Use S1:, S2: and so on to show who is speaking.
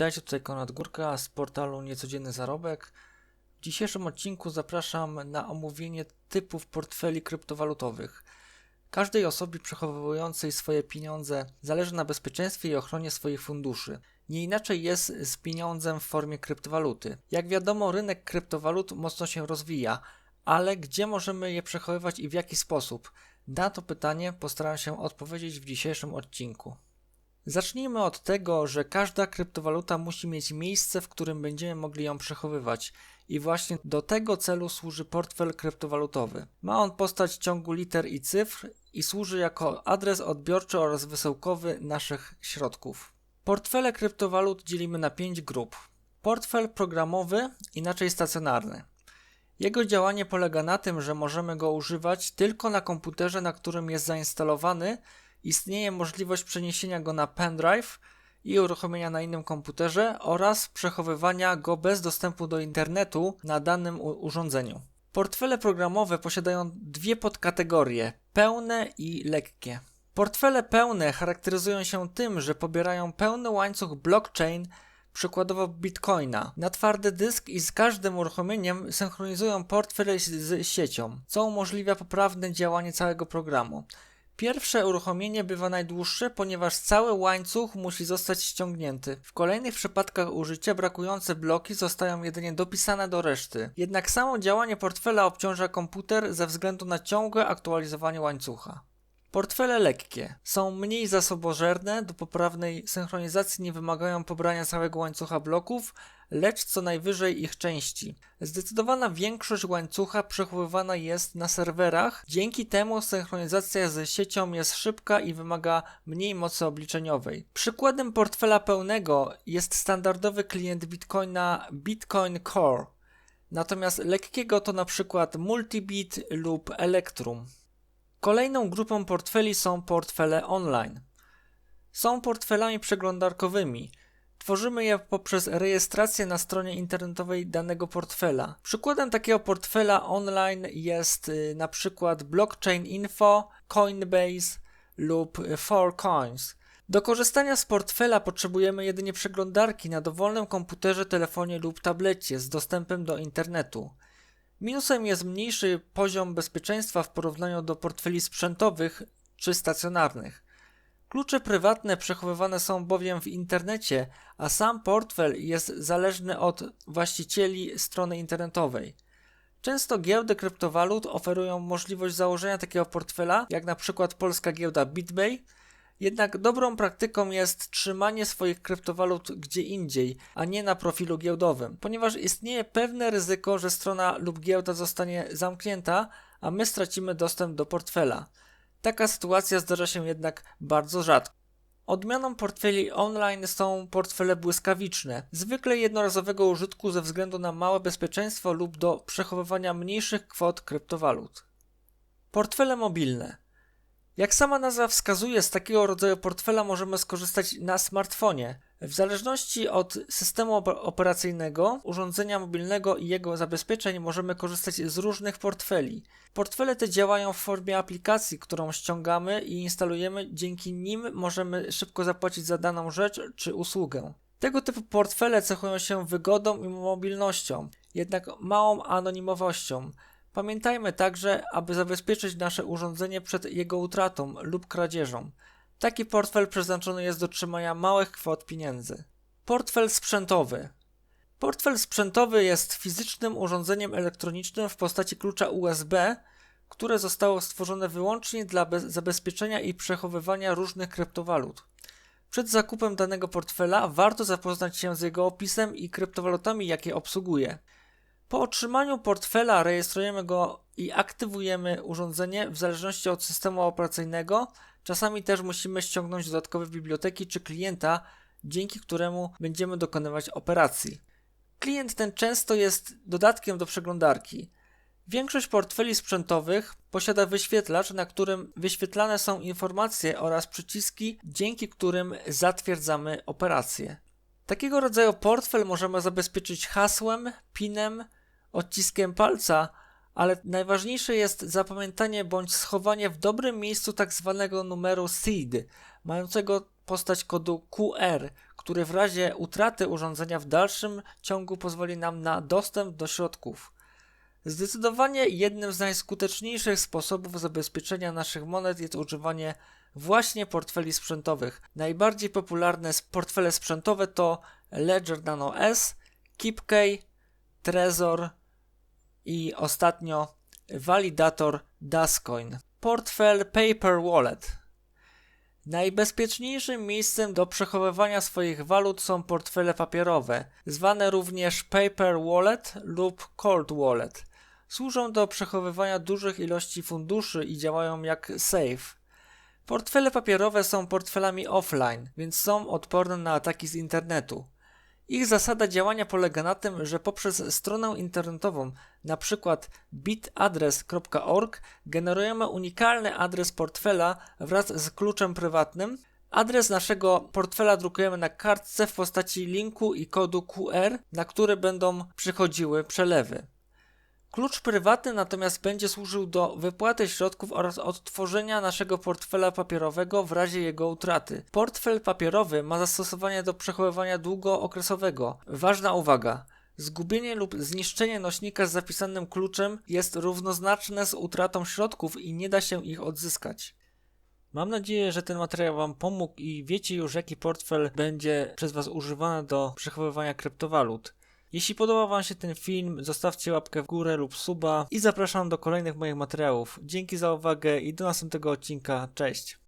S1: Witajcie, tutaj Konrad Górka z portalu Niecodzienny Zarobek. W dzisiejszym odcinku zapraszam na omówienie typów portfeli kryptowalutowych. Każdej osobie przechowującej swoje pieniądze zależy na bezpieczeństwie i ochronie swoich funduszy. Nie inaczej jest z pieniądzem w formie kryptowaluty. Jak wiadomo, rynek kryptowalut mocno się rozwija, ale gdzie możemy je przechowywać i w jaki sposób? Na to pytanie postaram się odpowiedzieć w dzisiejszym odcinku. Zacznijmy od tego, że każda kryptowaluta musi mieć miejsce, w którym będziemy mogli ją przechowywać. I właśnie do tego celu służy portfel kryptowalutowy. Ma on postać ciągu liter i cyfr i służy jako adres odbiorczy oraz wysyłkowy naszych środków. Portfele kryptowalut dzielimy na pięć grup. Portfel programowy, inaczej stacjonarny. Jego działanie polega na tym, że możemy go używać tylko na komputerze, na którym jest zainstalowany istnieje możliwość przeniesienia go na pendrive i uruchomienia na innym komputerze oraz przechowywania go bez dostępu do internetu na danym urządzeniu. Portfele programowe posiadają dwie podkategorie: pełne i lekkie. Portfele pełne charakteryzują się tym, że pobierają pełny łańcuch blockchain, przykładowo bitcoina, na twardy dysk i z każdym uruchomieniem synchronizują portfel z siecią, co umożliwia poprawne działanie całego programu. Pierwsze uruchomienie bywa najdłuższe, ponieważ cały łańcuch musi zostać ściągnięty. W kolejnych przypadkach użycia brakujące bloki zostają jedynie dopisane do reszty. Jednak samo działanie portfela obciąża komputer ze względu na ciągłe aktualizowanie łańcucha. Portfele lekkie są mniej zasobożerne, do poprawnej synchronizacji nie wymagają pobrania całego łańcucha bloków, lecz co najwyżej ich części. Zdecydowana większość łańcucha przechowywana jest na serwerach, dzięki temu synchronizacja ze siecią jest szybka i wymaga mniej mocy obliczeniowej. Przykładem portfela pełnego jest standardowy klient Bitcoina Bitcoin Core. Natomiast lekkiego to na przykład Multibit lub Electrum. Kolejną grupą portfeli są portfele online. Są portfelami przeglądarkowymi. Tworzymy je poprzez rejestrację na stronie internetowej danego portfela. Przykładem takiego portfela online jest y, na przykład Blockchain Info, Coinbase lub 4Coins. Do korzystania z portfela potrzebujemy jedynie przeglądarki na dowolnym komputerze, telefonie lub tablecie z dostępem do internetu. Minusem jest mniejszy poziom bezpieczeństwa w porównaniu do portfeli sprzętowych czy stacjonarnych. Klucze prywatne przechowywane są bowiem w internecie, a sam portfel jest zależny od właścicieli strony internetowej. Często giełdy kryptowalut oferują możliwość założenia takiego portfela, jak na przykład polska giełda BitBay, jednak dobrą praktyką jest trzymanie swoich kryptowalut gdzie indziej, a nie na profilu giełdowym, ponieważ istnieje pewne ryzyko, że strona lub giełda zostanie zamknięta, a my stracimy dostęp do portfela. Taka sytuacja zdarza się jednak bardzo rzadko. Odmianą portfeli online są portfele błyskawiczne, zwykle jednorazowego użytku ze względu na małe bezpieczeństwo lub do przechowywania mniejszych kwot kryptowalut. Portfele mobilne. Jak sama nazwa wskazuje, z takiego rodzaju portfela możemy skorzystać na smartfonie. W zależności od systemu operacyjnego, urządzenia mobilnego i jego zabezpieczeń możemy korzystać z różnych portfeli. Portfele te działają w formie aplikacji, którą ściągamy i instalujemy, dzięki nim możemy szybko zapłacić za daną rzecz czy usługę. Tego typu portfele cechują się wygodą i mobilnością, jednak małą anonimowością. Pamiętajmy także, aby zabezpieczyć nasze urządzenie przed jego utratą lub kradzieżą. Taki portfel przeznaczony jest do trzymania małych kwot pieniędzy. Portfel sprzętowy. Portfel sprzętowy jest fizycznym urządzeniem elektronicznym w postaci klucza USB, które zostało stworzone wyłącznie dla zabezpieczenia i przechowywania różnych kryptowalut. Przed zakupem danego portfela warto zapoznać się z jego opisem i kryptowalutami, jakie obsługuje. Po otrzymaniu portfela rejestrujemy go i aktywujemy urządzenie w zależności od systemu operacyjnego. Czasami też musimy ściągnąć dodatkowe biblioteki czy klienta, dzięki któremu będziemy dokonywać operacji. Klient ten często jest dodatkiem do przeglądarki. Większość portfeli sprzętowych posiada wyświetlacz, na którym wyświetlane są informacje oraz przyciski, dzięki którym zatwierdzamy operację. Takiego rodzaju portfel możemy zabezpieczyć hasłem, pinem, odciskiem palca, ale najważniejsze jest zapamiętanie bądź schowanie w dobrym miejscu tak zwanego numeru SEED, mającego postać kodu QR, który w razie utraty urządzenia w dalszym ciągu pozwoli nam na dostęp do środków. Zdecydowanie jednym z najskuteczniejszych sposobów zabezpieczenia naszych monet jest używanie właśnie portfeli sprzętowych. Najbardziej popularne portfele sprzętowe to Ledger Nano S, KeepKey, Trezor i ostatnio walidator Dascoin. Portfel Paper Wallet. Najbezpieczniejszym miejscem do przechowywania swoich walut są portfele papierowe, zwane również paper wallet lub cold wallet. Służą do przechowywania dużych ilości funduszy i działają jak safe. Portfele papierowe są portfelami offline, więc są odporne na ataki z internetu. Ich zasada działania polega na tym, że poprzez stronę internetową, np. bitadres.org, generujemy unikalny adres portfela wraz z kluczem prywatnym. Adres naszego portfela drukujemy na kartce w postaci linku i kodu QR, na który będą przychodziły przelewy. Klucz prywatny natomiast będzie służył do wypłaty środków oraz odtworzenia naszego portfela papierowego w razie jego utraty. Portfel papierowy ma zastosowanie do przechowywania długookresowego. Ważna uwaga. Zgubienie lub zniszczenie nośnika z zapisanym kluczem jest równoznaczne z utratą środków i nie da się ich odzyskać. Mam nadzieję, że ten materiał Wam pomógł i wiecie już, jaki portfel będzie przez Was używany do przechowywania kryptowalut. Jeśli podobał Wam się ten film, zostawcie łapkę w górę lub suba i zapraszam do kolejnych moich materiałów. Dzięki za uwagę i do następnego odcinka. Cześć!